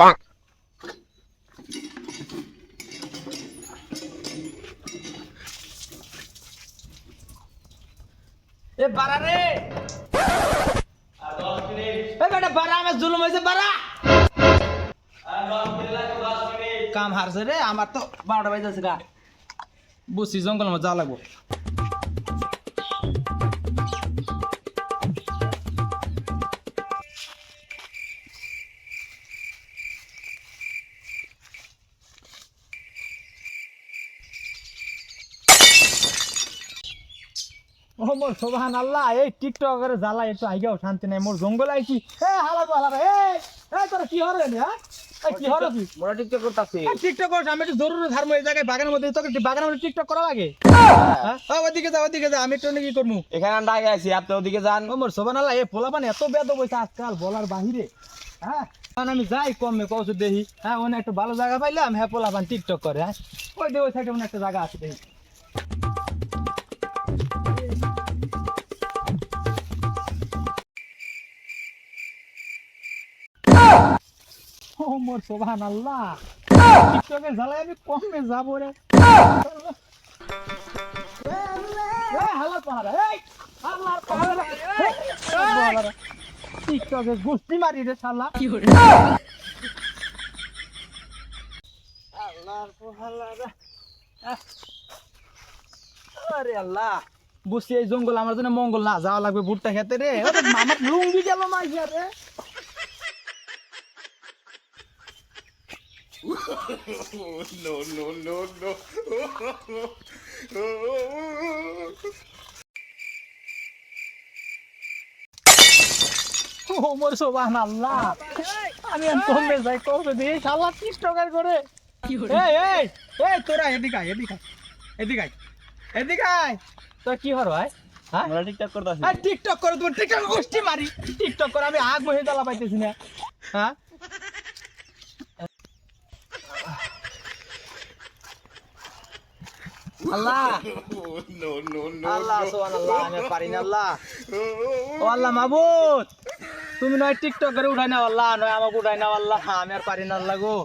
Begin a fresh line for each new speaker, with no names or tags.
এ বাড়া রে। এ বেটা বাড়া, আমার জুলুম হয়েছে, বাড়া। কাম হারছে রে, আমার তো বারোটা বাজে আছে গা। বুঝছি জঙ্গল মধ্যে যাওয়া লাগবো। ও মোর সোবাহান আল্লাহ এই টিকটকের জ্বালা একটু আইগাও শান্তি নাই মোর জঙ্গল আইছি। এ হালা তো হালা এই এই তোরা কি হরে রে হ্যাঁ? এই কি হরে তুই?
মোরা টিকটক করতাছি।
টিকটক করছ আমি একটু জরুরি ধর্ম এই জায়গায় বাগানের মধ্যে তোকে বাগানের মধ্যে টিকটক করা লাগে। হ্যাঁ? ওদিকে যা ওদিকে যা আমি একটু কি করব
এখানে আমরা আগে আছি আপনি ওদিকে যান।
ও মোর সোবান আল্লাহ এ পোলাপান এত বেদ বইছে আজকাল বলার বাহিরে। হ্যাঁ? আমি যাই কমে কৌশল দেখি। হ্যাঁ ওখানে একটা ভালো জায়গা পাইলাম হ্যাঁ পোলাপান টিকটক করে হ্যাঁ? ওই দে ওই সাইডে একটা জায়গা আছে দেখি। ও মোর সোবান আল্লাহ টিকটকে জ্বালায় আমি কমে যাব রে। এই টিকটকে গুস্তি মারি রে শালা। কি আল্লাহর আরে আল্লাহ জঙ্গল আমার জন্য মঙ্গল না যাওয়া লাগবে ভুট্টা খেতে রে। আমার লুঙ্গি গেল না রে। ও মোর সোবান আল্লাহ আমি আর কমবে যাই কমবে দিয়ে শালা ত্রিশ টাকার করে এই এই এই তোরা এদিকে আয় এদিকে আয়, এদিকে আয়, এদিকে আয়। তোর কি হর ভাই? হ্যাঁ?
মোরা টিকটক করতাছি
আর টিকটক করে তোমার টিকটক গোষ্ঠী মারি। টিকটক করে আমি আগ মহে জ্বালা পাইতেছি না। হ্যাঁ? আল্লাহ। আল্লাহ সোহান আল্লাহ আমি পারি না আল্লাহ। ও আল্লাহ মাবুদ তুমি নয় টিকটক করে উঠাই না আল্লাহ নয় আমাকে উঠাই না আল্লাহ। আমি আর পারি না আল্লাহ গো।